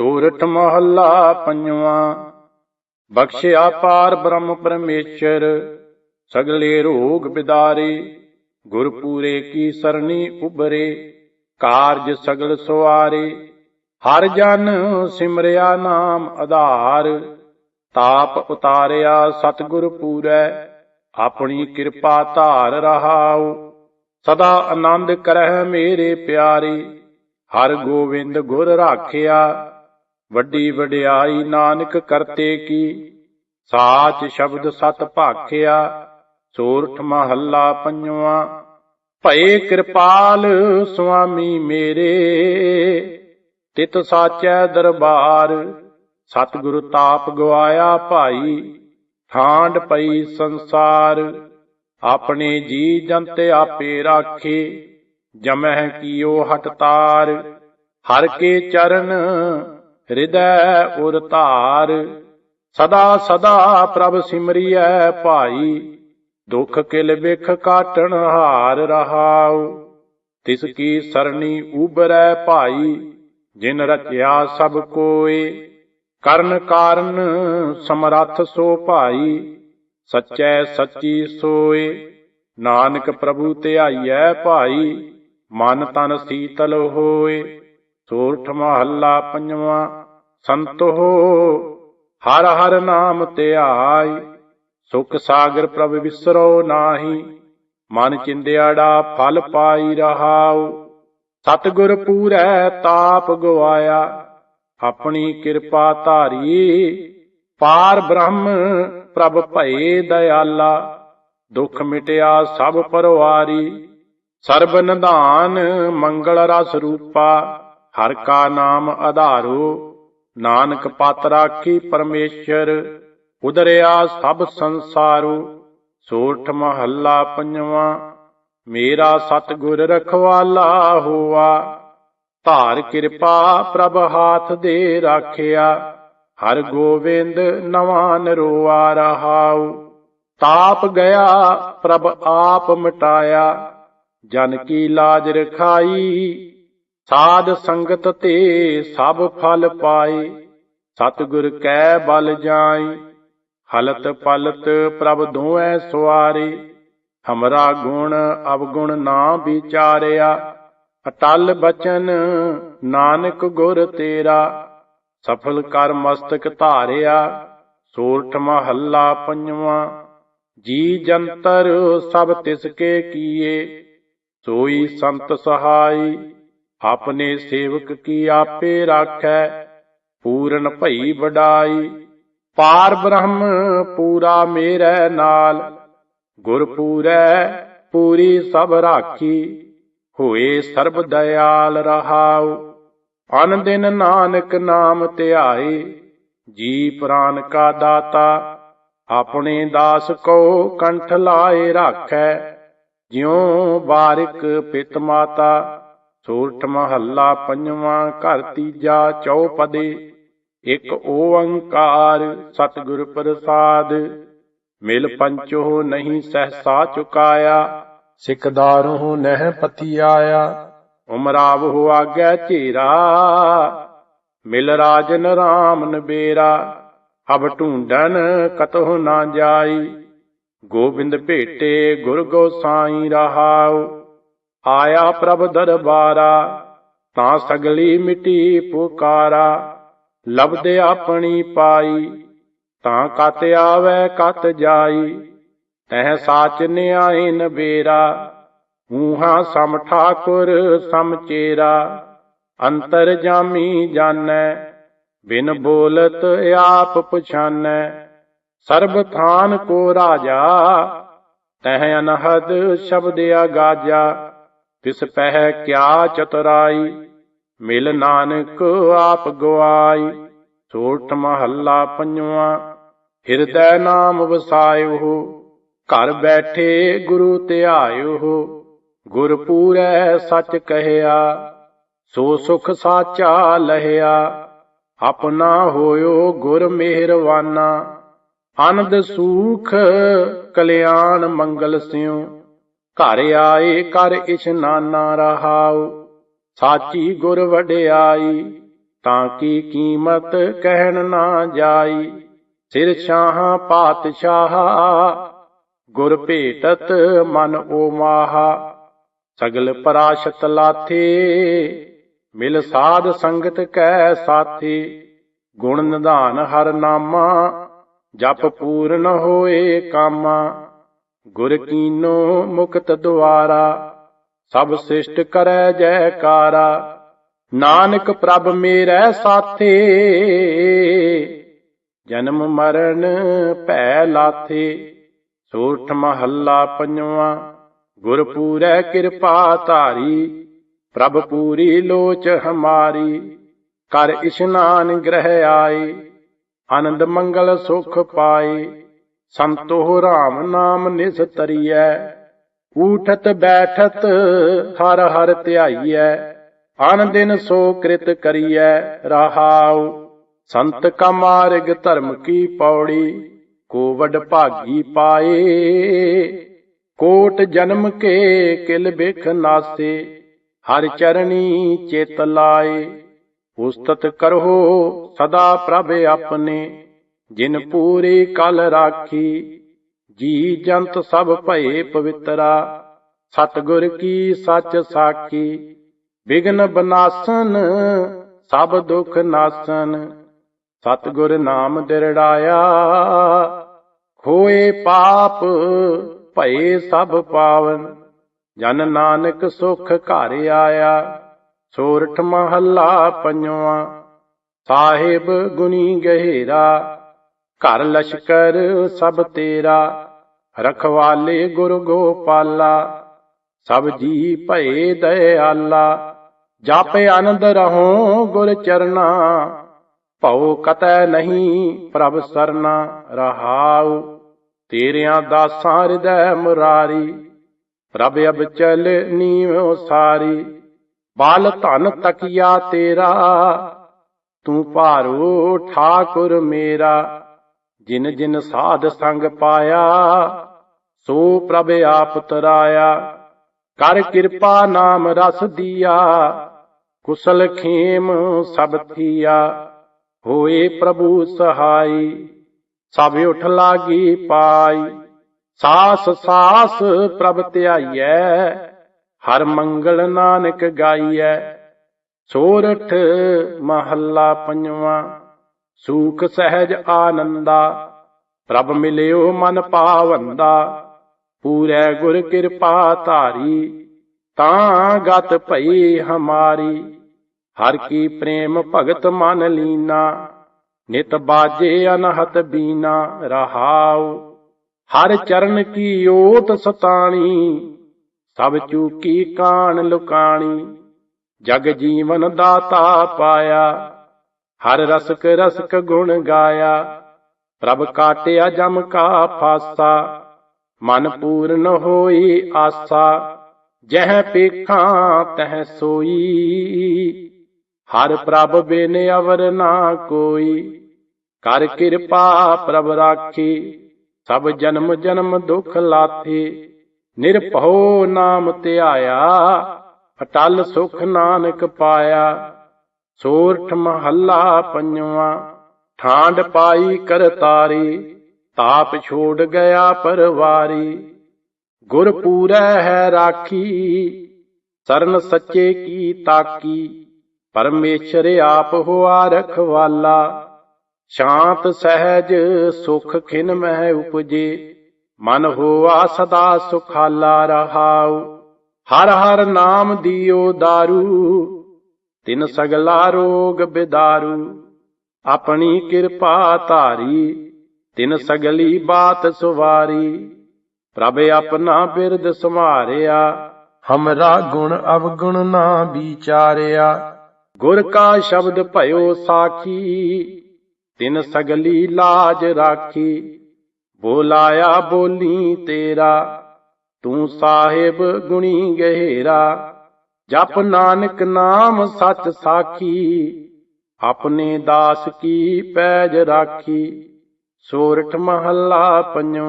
ਸੂਰਠ ਮਹੱਲਾ ਪੰਜਵਾਂ। ਬਖਸ਼ਿਆ ਪਾਰ ਬ੍ਰਹਮ ਪਰਮੇਸ਼ਰ, ਸਗਲੇ ਰੋਗ ਬਿਦਾਰੇ, ਗੁਰਪੂਰੇ ਕੀ ਸਰਣੀ ਉਬਰੇ ਕਾਰਜ ਸਗਲ ਸੁਆਰੇ, ਹਰ ਜਨ ਸਿਮਰਿਆ ਨਾਮ ਆਧਾਰ, ਤਾਪ ਉਤਾਰਿਆ ਸਤਿਗੁਰ ਪੂਰੈ, ਆਪਣੀ ਕਿਰਪਾ ਧਾਰ ਰਹਾਉ, ਸਦਾ ਆਨੰਦ ਕਰਹਿ ਮੇਰੇ ਪਿਆਰੇ, ਹਰ ਗੋਵਿੰਦ ਗੁਰ ਰਾਖਿਆ ਵੱਡੀ ਵਡਿਆਈ ਨਾਨਕ ਕਰਤੇ ਕੀ? ਸਾਚ ਸ਼ਬਦ ਸਤ ਭਾਖਿਆ, ਸੋਰਠ ਮਹੱਲਾ ਪੰਜਵਾਂ। ਭਏ ਕਿਰਪਾਲ ਸੁਆਮੀ ਮੇਰੇ, ਤਿਤ ਸਾਚੈ ਦਰਬਾਰ। ਸਤਿਗੁਰ ਤਾਪ ਗਵਾਇਆ ਭਾਈ ਠਾਂਡ ਪਈ ਸੰਸਾਰ। ਆਪਣੇ ਜੀ ਜੰਤ ਆਪੇ ਰਾਖੇ, ਜਮਹਿ ਕੀਓ ਹਟ ਤਾਰ। ਹਰ ਕੇ ਚਰਨ ਹਿਰਦੈ ਉਰ ਧਾਰ, ਸਦਾ ਸਦਾ ਪ੍ਰਭ ਸਿਮਰਿਐ ਭਾਈ, ਦੁਖ ਕਿਲ ਵਿਖ ਕਾਟਣ ਹਾਰ ਰਹਾਉ। ਤਿਸ ਕੀ ਸਰਣੀ ਉਬਰੈ ਭਾਈ, ਜਿਨ ਰਚਿਆ ਸਭ ਕੋਏ ਕਰਨ ਕਾਰਨ ਸਮਰੱਥ ਸੋ ਭਾਈ, ਸਚੈ ਸੱਚੀ ਸੋਏ ਨਾਨਕ ਪ੍ਰਭੂ ਧਿਆਈਐ ਭਾਈ, ਮਨ ਤਨ ਸੀਤਲ ਹੋਏ ਸੋਰਠ ਮਹੱਲਾ ਪੰਜਵਾਂ ਸੰਤੋ ਹਰ ਹਰ ਨਾਮ ਧਿਆਈ ਸੁਖ ਸਾਗਰ ਪ੍ਰਭ ਵਿਸਰੋ ਨਾਹੀ, ਮਨ ਚਿੰਦਿਆੜਾ ਫਲ ਪਾਈ ਰਹਾਉ, ਸਤਿਗੁਰ ਪੂਰੈ ਤਾਪ ਗਵਾਇਆ, ਆਪਣੀ ਕਿਰਪਾ ਧਾਰੀ, ਪਾਰ ਬ੍ਰਹਮ ਪ੍ਰਭ ਭਏ ਦਇਆਲਾ, ਦੁਖ ਮਿਟਿਆ ਸਭ ਪਰਵਾਰੀ, ਸਰਬ ਨਿਧਾਨ ਮੰਗਲ ਰਸ ਰੂਪਾ, ਹਰ ਕਾ ਨਾਮ ਆਧਾਰੋ ਨਾਨਕ ਪਤ ਰਾਖੀ ਪਰਮੇਸ਼ਰ, ਉਦਰਿਆ ਸਭ ਸੰਸਾਰੂ, ਸੋਠ ਮਹੱਲਾ ਪੰਜਵਾਂ, ਮੇਰਾ ਸਤਿਗੁਰ ਰਖਵਾਲਾ ਹੋਆ। ਧਾਰ ਕਿਰਪਾ ਪ੍ਰਭ ਹਾਥ ਦੇ ਰਾਖਿਆ, ਹਰ ਗੋਬਿੰਦ ਨਵਾਂ ਨਰੋਆ ਰਹਾਉ। ਤਾਪ ਗਿਆ, ਪ੍ਰਭ ਆਪ ਮਟਾਇਆ, ਜਨ ਕੀ ਲਾਜ ਰਖਾਈ ਸਾਧ ਸੰਗਤ ਤੇ ਸਭ ਫਲ ਪਾਏ, ਸਤਿਗੁਰ ਕੈ ਬਲ ਜਾਈ ਹਲਤ ਪਲਤ ਪ੍ਰਭ ਦੋਐ ਸਵਾਰੀ ਹਮਰਾ ਗੁਣ ਅਵਗੁਣ ਨਾ ਵਿਚਾਰਿਆ, ਅਟਲ ਬਚਨ ਨਾਨਕ ਗੁਰ ਤੇਰਾ, ਸਫਲ ਕਰ ਮਸਤਕ ਧਾਰਿਆ, ਸੋਰਠ ਮਹੱਲਾ ਪੰਜਵਾਂ, ਜੀ ਜੰਤਰ ਸਭ ਤਿਸ ਕੇ ਕੀਏ, ਸੋਈ ਸੰਤ ਸਹਾਈ ਆਪਣੇ ਸੇਵਕ ਕੀ ਆਪੇ ਰਾਖੈ? ਪੂਰਨ ਭਈ ਵਡਾਈ, ਪਾਰ ਬ੍ਰਹਮ ਪੂਰਾ ਮੇਰੇ ਨਾਲ। ਗੁਰ ਪੂਰੈ ਪੂਰੀ ਸਭ ਰਾਖੀ, ਹੋਏ ਸਰਬ ਦਇਆਲ ਰਹਾਉ। ਅਨ ਦਿਨ ਨਾਨਕ ਨਾਮ ਧਿਆਏ, ਜੀ ਪ੍ਰਾਨ ਕਾ ਦਾਤਾ, ਆਪਣੇ ਦਾਸ ਕੋ ਕੰਠ ਲਾਏ ਰਾਖੈ। ਜਿਉ ਬਾਰਿਕ ਪਿਤ ਮਾਤਾ ਸੂਰਠ ਮਹੱਲਾ ਪੰਜਵਾਂ ਘਰ ਤੀਜਾ ਚੌਪਦੇ, ਇੱਕ ਓੰਕਾਰ ਸਤਿਗੁਰ ਪ੍ਰਸਾਦ। ਮਿਲ ਪੰਚੋ ਨਹੀਂ ਸਹਸਾ ਚੁਕਾਇਆ ਸਿਕਦਾਰੋਂ ਨਹਿ ਪਤੀ ਆਇਆ ਉਮਰਾਵ ਹੋ ਆਗੈ ਝੇਰਾ। ਮਿਲ ਰਾਜਨ ਰਾਮ ਨਬੇਰਾ ਅਬ ਢੂੰਡਨ ਕਤਹੁ ਨਾ ਜਾਈ। ਗੋਬਿੰਦ ਭੇਟੇ ਗੁਰ ਗੋਸਾਈ ਰਹਾਉ। ਆਇਆ ਪ੍ਰਭ ਦਰਬਾਰਾ, ਤਾਂ ਸਗਲੀ ਮਿਟੀ ਪੁਕਾਰਾ। ਲਬਦੇ ਆਪਣੀ ਪਾਈ, ਤਾਂ ਕਤ ਆਵੇ, ਕਤ ਜਾਈ। ਤਹ ਸਾਚ ਨਿਆਏ ਨਬੇਰਾ ਊਹਾ ਸਮ ਠਾਕੁਰ, ਸਮ ਚੇਰਾ। ਅੰਤਰ ਜਾਮੀ ਜਾਣੈ, ਬਿਨ ਬੋਲਤ ਆਪ ਪਛਾਨੈ। ਸਰਬ ਥਾਨ ਕੋ ਰਾਜਾ, ਤਹ ਅਨਹਦ ਸ਼ਬਦ ਆਗਾਜਾ ਤਿਸ ਪਹਿ ਕਿਆ ਚਤਰਾਈ, ਮਿਲ ਨਾਨਕ ਆਪ ਗਵਾਈ। ਸੋਠ ਮਹੱਲਾ ਪੰਜਵਾਂ, ਹਿਰਦੈ ਨਾਮ ਵਸਾਇਓ ਘਰ ਬੈਠੇ ਗੁਰੂ ਧਿਆਇਓ ਗੁਰ ਪੂਰੈ ਸੱਚ ਕਹਿਆ, ਸੋ ਸੁਖ ਸਾਚਾ ਲਹਿਆ। ਆਪਣਾ ਹੋਇਓ ਗੁਰ ਮਿਹਰਵਾਨਾ ਆਨੰਦ ਸੂਖ ਕਲਿਆਣ ਮੰਗਲ ਸਿਉ। ਘਰ ਆਏ, ਕਰ ਇਸ਼ਨਾਨਾ ਰਹਾਉ। ਸਾਚੀ ਗੁਰ ਵਡਿਆਈ, ਤਾਂ ਕੀ ਕੀਮਤ ਕਹਿਣ ਨਾ ਜਾਈ। ਸਿਰ ਸ਼ਾਹ ਪਾਤਸ਼ਾਹ, ਗੁਰ ਭੇਟਤ ਮਨ ਓ ਮਾਹਾ ਸਗਲ ਪਰਾਸ਼ਤ ਲਾਥੇ, ਮਿਲ ਸਾਧ ਸੰਗਤ ਕੈ ਸਾਥੀ। ਗੁਣ ਨਿਧਾਨ ਹਰ ਨਾਮਾ, ਜਪ ਪੂਰਨ ਹੋਏ ਕਾਮਾ। ਗੁਰ ਕੀਨੋ ਮੁਕਤ ਦੁਆਰਾ, ਸਭ ਸਿਸ਼ਟ ਕਰੈ ਜੈਕਾਰਾ। ਨਾਨਕ ਪ੍ਰਭ ਮੇਰੈ ਸਾਥੇ, ਜਨਮ ਮਰਨ ਭੈ ਲਾਥੇ। ਸੋਠ ਮਹੱਲਾ ਪੰਜਵਾ ਗੁਰ ਪੂਰੈ ਕਿਰਪਾ ਧਾਰੀ। ਪ੍ਰਭ ਪੂਰੀ ਲੋਚ ਹਮਾਰੀ ਕਰ ਇਸ਼ਨਾਨ ਗ੍ਰਹਿ ਆਏ। ਆਨੰਦ ਮੰਗਲ ਸੁਖ ਪਾਏ। ਸੰਤੋ ਰਾਮ ਨਾਮ ਨਿਸ ਤਰੀਐ, ਊਠਤ ਬੈਠਤ ਹਰ ਹਰ ਧਿਆਈਐ, ਅਨ ਦਿਨ ਸੋ ਕ੍ਰਿਤ ਕਰੀਐ, ਰਹਾਉ। ਸੰਤ ਕਾ ਮਾਰਗ ਧਰਮ ਕੀ ਪੌੜੀ ਕੋ ਵਡ ਭਾਗੀ ਪਾਏ। ਕੋਟ ਜਨਮ ਕੇ ਕਿਲ ਬਿਖ ਨਾਸੇ, ਹਰ ਚਰਣੀ ਚੇਤ ਲਾਏ। ਉਸਤਤ ਕਰੋ ਸਦਾ ਪ੍ਰਭ ਆਪਣੇ। ਜਿਨ ਪੂਰੇ ਕਲ ਰਾਖੀ, ਜੀ ਜੰਤ ਸਭ ਭਏ ਪਵਿੱਤਰਾ। ਸਤਗੁਰ ਕੀ ਸੱਚ ਸਾਖੀ ਵਿਗਨ ਬਨਾਸਨ, ਸਭ ਦੁਖ ਨਾਸਨ। ਸਤਗੁਰ ਨਾਮ ਦਿਰੜਾਇਆ, ਖੋਏ ਪਾਪ, ਭਏ ਸਭ ਪਾਵਨ। ਜਨ ਨਾਨਕ ਸੁਖ ਘਰ ਆਇਆ, ਸੋਰਠ ਮਹੱਲਾ ਪੰਜਵਾ। ਸਾਹਿਬ ਗੁਣੀ ਗਹਿਰਾ ਘਰ ਲਸ਼ਕਰ ਸਭ ਤੇਰਾ ਰਖਵਾਲੇ ਗੁਰ ਗੋਪਾਲਾ। ਸਭ ਜੀ ਭਏ ਦਇਆਲਾ, ਜਪ ਆਨੰਦ ਰਹੋ ਗੁਰ ਚਰਨਾ। ਭਉ ਕਤੈ ਨਹੀਂ ਪ੍ਰਭ ਸਰਨਾ, ਰਹਾਉ ਤੇਰਿਆਂ ਦਾਸਾਂ ਹਿਰਦੈ ਮੁਰਾਰੀ। ਪ੍ਰਭ ਅਬ ਚਲ ਨੀਵ ਸਾਰੀ, ਬਾਲ ਧਨ ਤਕੀਆ ਤੇਰਾ। ਤੂੰ ਭਾਰੋ ਠਾਕੁਰ ਮੇਰਾ ਜਿਨ ਜਿਨ ਸਾਧ ਸੰਗ ਪਾਇਆ, ਸੋ ਪ੍ਰਭ ਆਪ ਤਰਾਇਆ। ਕਰ ਕਿਰਪਾ ਨਾਮ ਰਸ ਦੀਆ, ਕੁਸਲ ਖੇਮ ਸਭ ਥੀਆ। ਹੋਏ ਪ੍ਰਭੂ ਸਹਾਈ, ਸਭ ਉਠ ਲਾਗੀ ਪਾਈ। ਸਾਸ ਸਾਸ ਪ੍ਰਭ ਧਿਆਈਐ, ਹਰ ਮੰਗਲ ਨਾਨਕ ਗਾਈਐ। ਸੋਰਠ ਮਹੱਲਾ ਪੰਜਵਾ। ਸੂਖ ਸਹਿਜ ਆਨੰਦਾ, ਪ੍ਰਭ ਮਿਲਿਓ ਮਨ ਪਾਵੰਦਾ। ਪੂਰੇ ਗੁਰ ਕਿਰਪਾ ਧਾਰੀ, ਤਾਂ ਗਤ ਭਈ ਹਮਾਰੀ। ਹਰ ਕੀ ਪ੍ਰੇਮ ਭਗਤ ਮਨ ਲੀਨਾ, ਨਿਤ ਬਾਜੇ ਅਨਹਤ ਬੀਨਾ ਰਹਾਉ। ਹਰ ਚਰਨ ਕੀ ਓਤ ਸਤਾਣੀ, ਸਭ ਚੂਕੀ ਕਾਣ ਲੁਕਾਣੀ। ਜਗ ਜੀਵਨ ਦਾਤਾ ਪਾਇਆ ਹਰ ਰਸਕ ਰਸਕ ਗੁਣ ਗਾਇਆ। ਪ੍ਰਭ ਕਾਟਿਆ ਜਮ ਕਾ ਫਾਸਾ। ਮਨ ਪੂਰਨ ਹੋਈ ਆਸਾ। ਜਹ ਪੇਖਾਂ ਤਹ ਸੋਈ। ਹਰ ਪ੍ਰਭ ਬਿਨ ਅਵਰ ਨਾ ਕੋਈ। ਕਰ ਕਿਰਪਾ ਪ੍ਰਭ ਰਾਖੀ। ਸਭ ਜਨਮ ਜਨਮ ਦੁਖ ਲਾਥੀ। ਨਿਰਭਉ ਨਾਮ ਧਿਆਇਆ। ਅਟਲ ਸੁਖ ਨਾਨਕ ਪਾਇਆ। ਸੋਰਠ ਮਹੱਲਾ ਪੰਜਵਾ ਠਾਂਡ ਪਾਈ ਕਰਤਾਰੀ ਤਾਪ ਛੋੜ ਗਿਆ ਪਰਵਾਰੀ। ਗੁਰ ਪੂਰੈ ਹੈ ਰਾਖੀ, ਸਰਨ ਸੱਚੇ ਕੀ ਤਾਕੀ, ਪਰਮੇਸ਼ਰ ਆਪ ਹੋਆ ਰਖਵਾਲਾ। ਸ਼ਾਂਤ ਸਹਿਜ ਸੁਖ ਖਿਨ ਮਹਿ ਉਪਜੇ, ਮਨ ਹੋਆ ਸਦਾ ਸੁਖਾਲਾ ਰਹਾਉ। ਹਰ ਹਰ ਨਾਮ ਦਿਓ ਦਾਰੂ ਤਿਨ ਸਗਲਾ ਰੋਗ ਬਿਦਾਰੂ ਆਪਣੀ ਕਿਰਪਾ ਧਾਰੀ। ਤਿਨ ਸਗਲੀ ਬਾਤ ਸੁਵਾਰੀ ਪ੍ਰਭ ਆਪਣਾ ਬਿਰਦ ਸਮਾਰਿਆ ਹਮਰਾ ਗੁਣ ਅਵਗੁਣ ਨਾ ਵਿਚਾਰਿਆ। ਗੁਰ ਕਾ ਸ਼ਬਦ ਭਇਓ ਸਾਖੀ ਤਿਨ ਸਗਲੀ ਲਾਜ ਰਾਖੀ। ਬੋਲਾਇਆ ਬੋਲੀ ਤੇਰਾ ਤੂੰ ਸਾਹਿਬ ਗੁਣੀ ਗਹਿਰਾ। ਜਪ ਨਾਨਕ ਨਾਮ ਸਚ ਸਾਖੀ ਆਪਣੇ ਦਾਸ ਕੀ ਪੈਜ ਰਾਖੀ ਸੋਰਠ ਮਹੱਲਾ ਪੰਜਵਾਂ